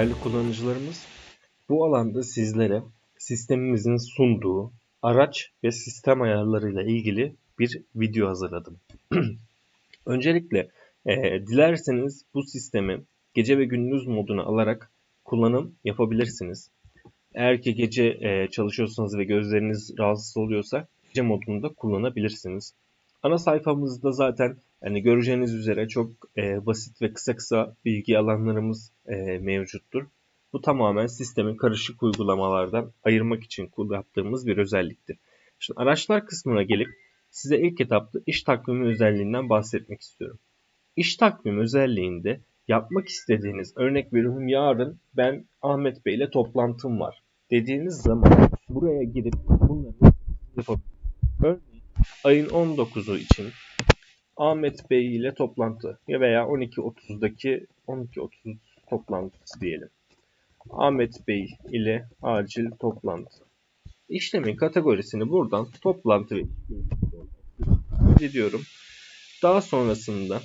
değerli kullanıcılarımız. Bu alanda sizlere sistemimizin sunduğu araç ve sistem ayarlarıyla ilgili bir video hazırladım. Öncelikle e, dilerseniz bu sistemi gece ve gündüz moduna alarak kullanım yapabilirsiniz. Eğer ki gece e, çalışıyorsanız ve gözleriniz rahatsız oluyorsa gece modunda kullanabilirsiniz. Ana sayfamızda zaten yani göreceğiniz üzere çok e, basit ve kısa kısa bilgi alanlarımız e, mevcuttur. Bu tamamen sistemin karışık uygulamalardan ayırmak için yaptığımız bir özelliktir. Şimdi araçlar kısmına gelip size ilk etapta iş takvimi özelliğinden bahsetmek istiyorum. İş takvimi özelliğinde yapmak istediğiniz örnek veriyorum yarın ben Ahmet Bey ile toplantım var dediğiniz zaman buraya girip bunları yapabilirsiniz. Örneğin ayın 19'u için Ahmet Bey ile toplantı ya veya 12.30'daki 12.30 toplantısı diyelim. Ahmet Bey ile acil toplantı. İşlemin kategorisini buradan toplantı ediyorum. Daha sonrasında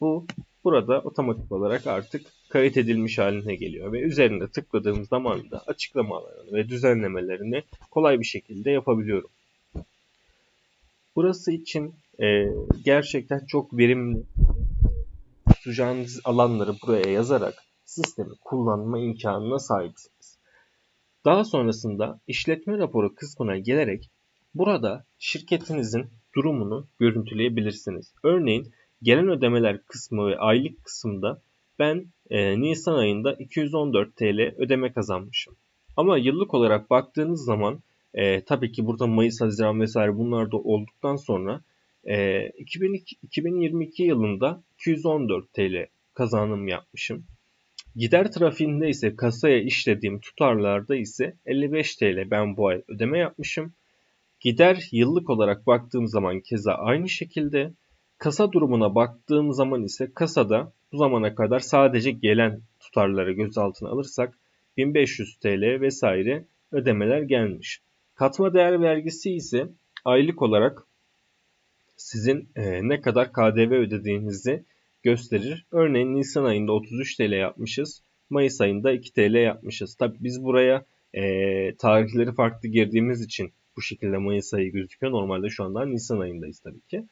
bu burada otomatik olarak artık kayıt edilmiş haline geliyor ve üzerinde tıkladığım zaman da açıklamalarını ve düzenlemelerini kolay bir şekilde yapabiliyorum. Burası için e, gerçekten çok verimli tutacağınız alanları buraya yazarak sistemi kullanma imkanına sahipsiniz. Daha sonrasında işletme raporu kısmına gelerek burada şirketinizin durumunu görüntüleyebilirsiniz. Örneğin gelen ödemeler kısmı ve aylık kısımda ben e, Nisan ayında 214 TL ödeme kazanmışım. Ama yıllık olarak baktığınız zaman e, tabii ki burada Mayıs, Haziran vesaire bunlar da olduktan sonra e, 2002, 2022 yılında 214 TL kazanım yapmışım. Gider trafiğinde ise kasaya işlediğim tutarlarda ise 55 TL ben bu ay ödeme yapmışım. Gider yıllık olarak baktığım zaman keza aynı şekilde. Kasa durumuna baktığım zaman ise kasada bu zamana kadar sadece gelen tutarları göz altına alırsak 1500 TL vesaire ödemeler gelmiş. Katma değer vergisi ise aylık olarak sizin e, ne kadar KDV ödediğinizi gösterir. Örneğin Nisan ayında 33 TL yapmışız. Mayıs ayında 2 TL yapmışız. Tabi biz buraya e, tarihleri farklı girdiğimiz için bu şekilde Mayıs ayı gözüküyor. Normalde şu anda Nisan ayındayız tabii ki.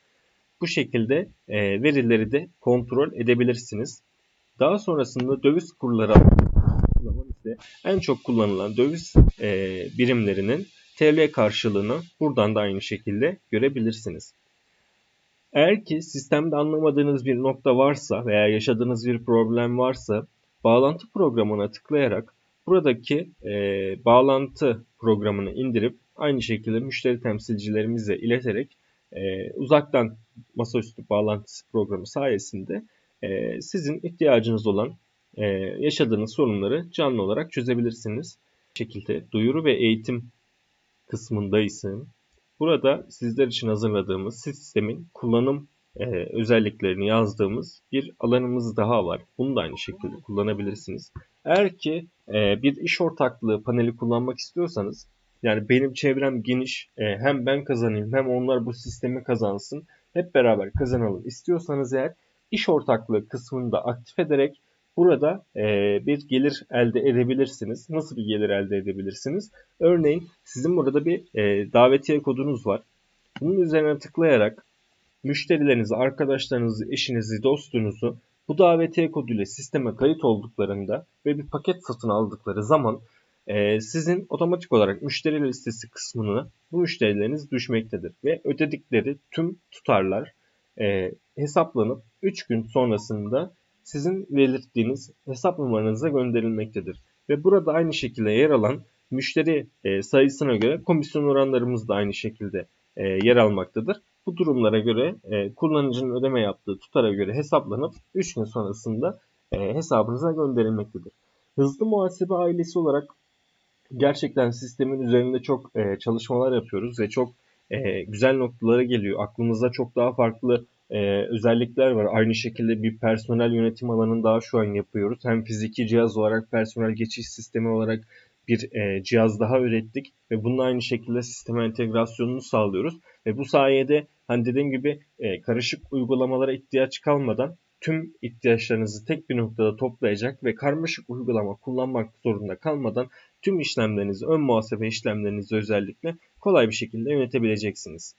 Bu şekilde e, verileri de kontrol edebilirsiniz. Daha sonrasında döviz kurları ise en çok kullanılan döviz e, birimlerinin TL karşılığını buradan da aynı şekilde görebilirsiniz. Eğer ki sistemde anlamadığınız bir nokta varsa veya yaşadığınız bir problem varsa bağlantı programına tıklayarak buradaki e, bağlantı programını indirip aynı şekilde müşteri temsilcilerimize ileterek e, uzaktan masaüstü bağlantısı programı sayesinde e, sizin ihtiyacınız olan e, yaşadığınız sorunları canlı olarak çözebilirsiniz. Bu şekilde duyuru ve eğitim kısmında ise burada sizler için hazırladığımız sistemin kullanım e, özelliklerini yazdığımız bir alanımız daha var. Bunu da aynı şekilde kullanabilirsiniz. Eğer ki e, bir iş ortaklığı paneli kullanmak istiyorsanız yani benim çevrem geniş e, hem ben kazanayım hem onlar bu sistemi kazansın hep beraber kazanalım istiyorsanız eğer iş ortaklığı kısmını da aktif ederek burada e, bir gelir elde edebilirsiniz. Nasıl bir gelir elde edebilirsiniz? Örneğin sizin burada bir e, davetiye kodunuz var. Bunun üzerine tıklayarak müşterilerinizi, arkadaşlarınızı, eşinizi, dostunuzu bu davetiye koduyla sisteme kayıt olduklarında ve bir paket satın aldıkları zaman e, sizin otomatik olarak müşteri listesi kısmına bu müşterileriniz düşmektedir. Ve ödedikleri tüm tutarlar e, hesaplanıp 3 gün sonrasında sizin belirttiğiniz hesap numaranıza gönderilmektedir. Ve burada aynı şekilde yer alan müşteri e, sayısına göre komisyon oranlarımız da aynı şekilde e, yer almaktadır. Bu durumlara göre e, kullanıcının ödeme yaptığı tutara göre hesaplanıp 3 gün sonrasında hesabınıza gönderilmektedir. Hızlı muhasebe ailesi olarak gerçekten sistemin üzerinde çok çalışmalar yapıyoruz ve çok güzel noktalara geliyor. Aklımızda çok daha farklı e, özellikler var. Aynı şekilde bir personel yönetim alanını daha şu an yapıyoruz. Hem fiziki cihaz olarak personel geçiş sistemi olarak bir e, cihaz daha ürettik ve bunun aynı şekilde sisteme entegrasyonunu sağlıyoruz ve bu sayede hani dediğim gibi e, karışık uygulamalara ihtiyaç kalmadan tüm ihtiyaçlarınızı tek bir noktada toplayacak ve karmaşık uygulama kullanmak zorunda kalmadan tüm işlemlerinizi, ön muhasebe işlemlerinizi özellikle kolay bir şekilde yönetebileceksiniz.